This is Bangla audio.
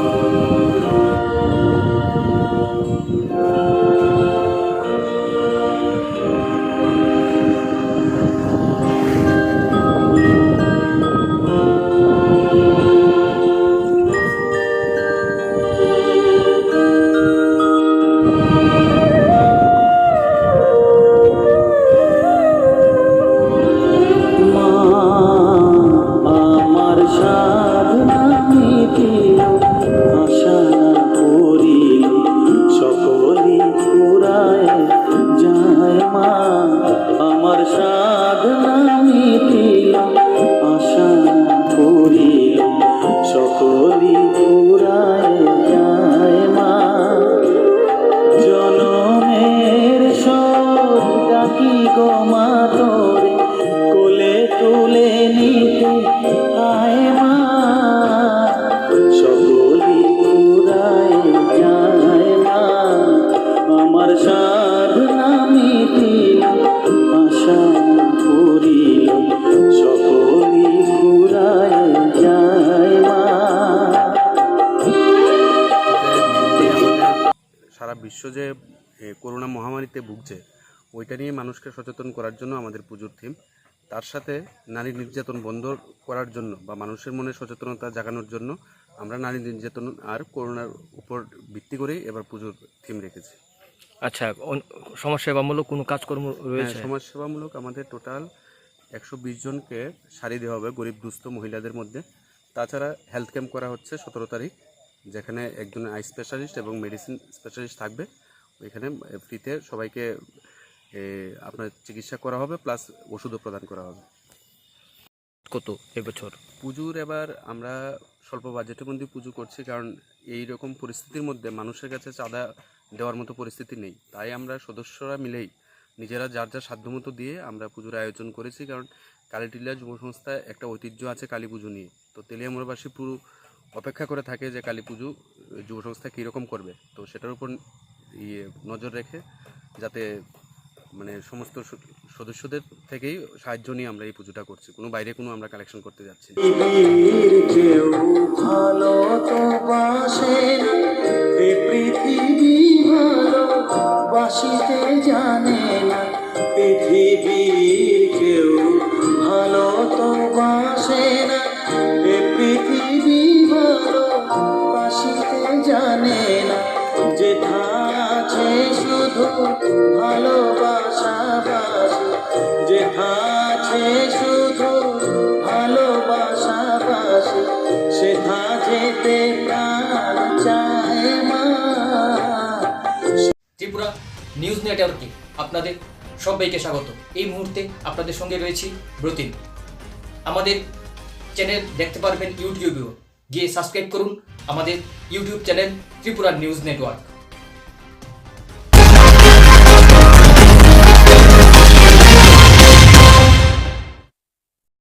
মা আমার সাধনা মিটিল আশা না করিল সকলি পুরায় যায় মা। জনমের সর ডাকি গো মা তোরে, কোলে তুলে নিতে আমার সাধনা সারা বিশ্ব যে করোনা মহামারীতে ভুগছে ওইটা নিয়ে মানুষকে সচেতন করার জন্য আমাদের পুজোর থিম তার সাথে নারী নির্যাতন বন্ধ করার জন্য বা মানুষের মনে সচেতনতা জাগানোর জন্য আমরা নারী নির্যাতন আর করোনার উপর ভিত্তি করেই এবার পুজোর থিম রেখেছি। আচ্ছা সমাজসেবামূলক কোনো কাজকর্ম রয়েছে? হ্যাঁ, সমাজসেবামূলক আমাদের টোটাল একশো বিশ জনকে শাড়ি দেওয়া হবে গরিব দুস্থ মহিলাদের মধ্যে। তাছাড়া হেলথ ক্যাম্প করা হচ্ছে সতেরো তারিখ। যেখানে একজন আই স্পেশালিস্ট এবং মেডিসিন স্পেশালিস্ট থাকবে ওইখানে ফ্রিতে সবাইকে আপনার চিকিৎসা করা হবে প্লাস ওষুধও প্রদান করা হবে। কত এবছর? পুজোর এবার আমরা স্বল্প বাজেটের মধ্যে পুজো করছি কারণ এই রকম পরিস্থিতির মধ্যে মানুষের কাছে চাঁদা দেওয়ার মতো পরিস্থিতি নেই। তাই আমরা সদস্যরা মিলেই নিজেরা যার যার সাধ্যমতো দিয়ে আমরা পুজোর আয়োজন করেছি কারণ কালীটিলা যুব সংস্থায় একটা ঐতিহ্য আছে কালী পুজো নিয়ে। তো তেলিয়ামুড়াবাসী পুরো অপেক্ষা করে থাকে যে কালী পুজো, যুব সংস্থা কীরকম করবে। তো সেটার উপর ইয়ে নজর রেখে যাতে মানে সমস্ত সদস্যদের থেকেই সাহায্য নিয়ে আমরা এই পুজোটা করছি। কোনো বাইরে কোনো আমরা কালেকশন করতে যাচ্ছি পৃথিবী ত্রিপুরা নিউজ নেটওয়ার্কে আপনাদের সবাইকে স্বাগত। এই মুহূর্তে আপনাদের সঙ্গে রয়েছি ব্রতিন। আমাদের চ্যানেল দেখতে পারবেন ইউটিউবেও। গিয়ে সাবস্ক্রাইব করুন আমাদের YouTube channel Tripura news network.